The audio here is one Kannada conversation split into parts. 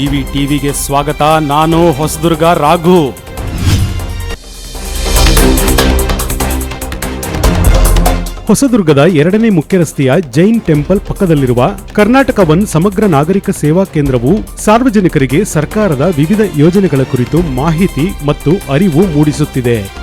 ಜಿವಿ ಟಿವಿಗೆ ಸ್ವಾಗತ. ನಾನು ಹೊಸದುರ್ಗ ರಾಘು. ಹೊಸದುರ್ಗದ ಎರಡನೇ ಮುಖ್ಯ ರಸ್ತೆಯ ಜೈನ್ ಟೆಂಪಲ್ ಪಕ್ಕದಲ್ಲಿರುವ ಕರ್ನಾಟಕ ಒನ್ ಸಮಗ್ರ ನಾಗರಿಕ ಸೇವಾ ಕೇಂದ್ರವು ಸಾರ್ವಜನಿಕರಿಗೆ ಸರ್ಕಾರದ ವಿವಿಧ ಯೋಜನೆಗಳ ಕುರಿತು ಮಾಹಿತಿ ಮತ್ತು ಅರಿವು ಮೂಡಿಸುತ್ತಿದೆ.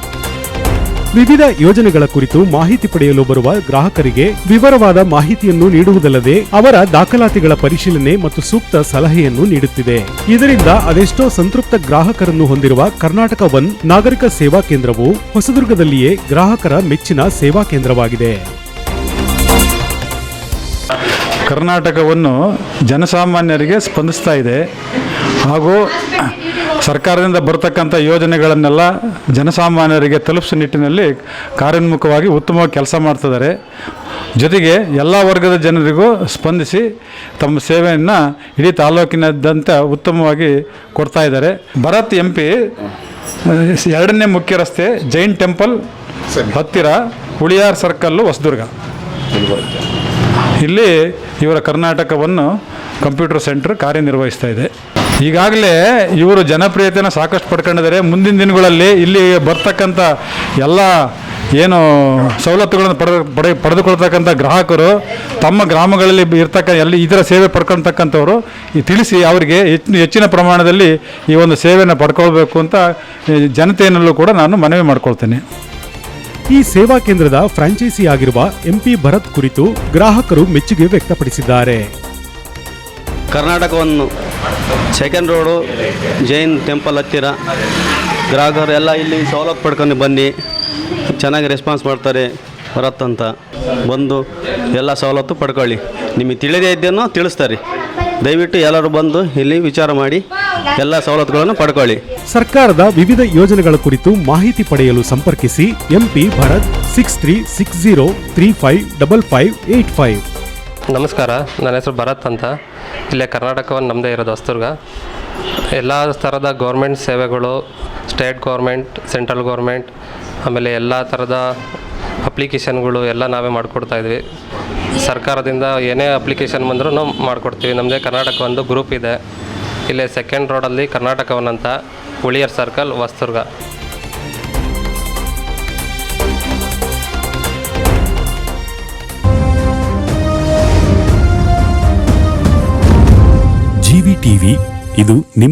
ವಿವಿಧ ಯೋಜನೆಗಳ ಕುರಿತು ಮಾಹಿತಿ ಪಡೆಯಲು ಬರುವ ಗ್ರಾಹಕರಿಗೆ ವಿವರವಾದ ಮಾಹಿತಿಯನ್ನು ನೀಡುವುದಲ್ಲದೆ ಅವರ ದಾಖಲಾತಿಗಳ ಪರಿಶೀಲನೆ ಮತ್ತು ಸೂಕ್ತ ಸಲಹೆಯನ್ನು ನೀಡುತ್ತಿದೆ. ಇದರಿಂದ ಅದೆಷ್ಟೋ ಸಂತೃಪ್ತ ಗ್ರಾಹಕರನ್ನು ಹೊಂದಿರುವ ಕರ್ನಾಟಕ ಒನ್ ನಾಗರಿಕ ಸೇವಾ ಕೇಂದ್ರವು ಹೊಸದುರ್ಗದಲ್ಲಿಯೇ ಗ್ರಾಹಕರ ಮೆಚ್ಚಿನ ಸೇವಾ ಕೇಂದ್ರವಾಗಿದೆ. ಕರ್ನಾಟಕವನ್ನು ಜನಸಾಮಾನ್ಯರಿಗೆ ಸ್ಪಂದಿಸ್ತಾ ಇದೆ. ಹಾಗೂ ಸರ್ಕಾರದಿಂದ ಬರತಕ್ಕಂಥ ಯೋಜನೆಗಳನ್ನೆಲ್ಲ ಜನಸಾಮಾನ್ಯರಿಗೆ ತಲುಪಿಸೋ ನಿಟ್ಟಿನಲ್ಲಿ ಕಾರ್ಯೋನ್ಮುಖವಾಗಿ ಉತ್ತಮವಾಗಿ ಕೆಲಸ ಮಾಡ್ತಿದ್ದಾರೆ. ಜೊತೆಗೆ ಎಲ್ಲ ವರ್ಗದ ಜನರಿಗೂ ಸ್ಪಂದಿಸಿ ತಮ್ಮ ಸೇವೆಯನ್ನು ಇಡೀ ತಾಲೂಕಿನಾದ್ಯಂತ ಉತ್ತಮವಾಗಿ ಕೊಡ್ತಾ ಇದ್ದಾರೆ. ಭರತ್ ಎಂ ಎರಡನೇ ಮುಖ್ಯ ರಸ್ತೆ, ಜೈನ್ ಟೆಂಪಲ್ ಹತ್ತಿರ ಹುಳಿಯಾರ್ ಸರ್ಕಲ್ಲು ಹೊಸದುರ್ಗ. ಇಲ್ಲಿ ಇವರ ಕರ್ನಾಟಕವನ್ನು ಕಂಪ್ಯೂಟರ್ ಸೆಂಟರ್ ಕಾರ್ಯನಿರ್ವಹಿಸ್ತಾ ಇದೆ. ಈಗಾಗಲೇ ಇವರು ಜನಪ್ರಿಯತೆಯನ್ನು ಸಾಕಷ್ಟು ಪಡ್ಕೊಂಡಿದ್ದಾರೆ. ಮುಂದಿನ ದಿನಗಳಲ್ಲಿ ಇಲ್ಲಿ ಬರ್ತಕ್ಕಂಥ ಎಲ್ಲ ಏನು ಸವಲತ್ತುಗಳನ್ನು ಪಡೆದು, ಪಡೆ, ಪಡೆದುಕೊಳ್ತಕ್ಕಂಥ ಗ್ರಾಹಕರು, ತಮ್ಮ ಗ್ರಾಮಗಳಲ್ಲಿ ಇರ್ತಕ್ಕ ಎಲ್ಲಿ ಇದರ ಸೇವೆ ಪಡ್ಕೊಳ್ತಕ್ಕಂಥವ್ರು ಈ ತಿಳಿಸಿ ಅವರಿಗೆ ಹೆಚ್ಚು, ಹೆಚ್ಚಿನ ಪ್ರಮಾಣದಲ್ಲಿ ಈ ಒಂದು ಸೇವೆಯನ್ನು ಪಡ್ಕೊಳ್ಬೇಕು ಅಂತ ಜನತೆಯನ್ನಲ್ಲೂ ಕೂಡ ನಾನು ಮನವಿ ಮಾಡ್ಕೊಳ್ತೇನೆ. ಈ ಸೇವಾ ಕೇಂದ್ರದ ಫ್ರಾಂಚೈಸಿ ಆಗಿರುವ ಎಂಪಿ ಭರತ್ ಕುರಿತು ಗ್ರಾಹಕರು ಮೆಚ್ಚುಗೆ ವ್ಯಕ್ತಪಡಿಸಿದ್ದಾರೆ. ಕರ್ನಾಟಕವನ್ನು ಸೆಕೆಂಡ್ ರೋಡು, ಜೈನ್ ಟೆಂಪಲ್ ಹತ್ತಿರ. ಗ್ರಾಹಕರು ಎಲ್ಲ ಇಲ್ಲಿ ಸವಲತ್ತು ಪಡ್ಕೊಂಡು ಬನ್ನಿ. ಚೆನ್ನಾಗಿ ರೆಸ್ಪಾನ್ಸ್ ಮಾಡ್ತಾರೆ ಭರತ್ ಅಂತ. ಬಂದು ಎಲ್ಲ ಸವಲತ್ತು ಪಡ್ಕೊಳ್ಳಿ. ನಿಮಗೆ ತಿಳಿದೇ ಇದ್ದೇನೋ ತಿಳಿಸ್ತಾರೆ. ದಯವಿಟ್ಟು ಎಲ್ಲರೂ ಬಂದು ಇಲ್ಲಿ ವಿಚಾರ ಮಾಡಿ ಎಲ್ಲ ಸವಲತ್ತುಗಳನ್ನು ಪಡ್ಕೊಳ್ಳಿ. ಸರ್ಕಾರದ ವಿವಿಧ ಯೋಜನೆಗಳ ಕುರಿತು ಮಾಹಿತಿ ಪಡೆಯಲು ಸಂಪರ್ಕಿಸಿ MP Bharat six three six zero three five double five eight five ನಮಸ್ಕಾರ ನನ್ನ ಹೆಸರು ಭರತ್ ಅಂತ. ಇಲ್ಲೇ ಕರ್ನಾಟಕವನ್ನು ನಮ್ಮದೇ ಇರೋದು ಹೊಸದುರ್ಗ. ಎಲ್ಲ ಥರದ ಗೌರ್ಮೆಂಟ್ ಸೇವೆಗಳು ಸ್ಟೇಟ್ ಗೌರ್ಮೆಂಟ್ ಸೆಂಟ್ರಲ್ ಗೌರ್ಮೆಂಟ್ ಆಮೇಲೆ ಎಲ್ಲ ಥರದ ಅಪ್ಲಿಕೇಶನ್ಗಳು ಎಲ್ಲ ನಾವೇ ಮಾಡಿಕೊಡ್ತಾ ಇದ್ವಿ. ಸರ್ಕಾರದಿಂದ ಏನೇ ಅಪ್ಲಿಕೇಶನ್ ಬಂದರೂ ನಾವು ಮಾಡಿಕೊಡ್ತೀವಿ. ನಮ್ಮದೇ ಕರ್ನಾಟಕ ಒಂದು ಗ್ರೂಪ್ ಇದೆ. ಇಲ್ಲೇ ಸೆಕೆಂಡ್ ರೋಡಲ್ಲಿ ಕರ್ನಾಟಕವನ್ನಂತ ಉಳಿಯರ್ ಸರ್ಕಲ್ ಹೊಸದುರ್ಗ. ಜಿವಿ ಟಿವಿ, ಇದು ನಿಮ್ಮ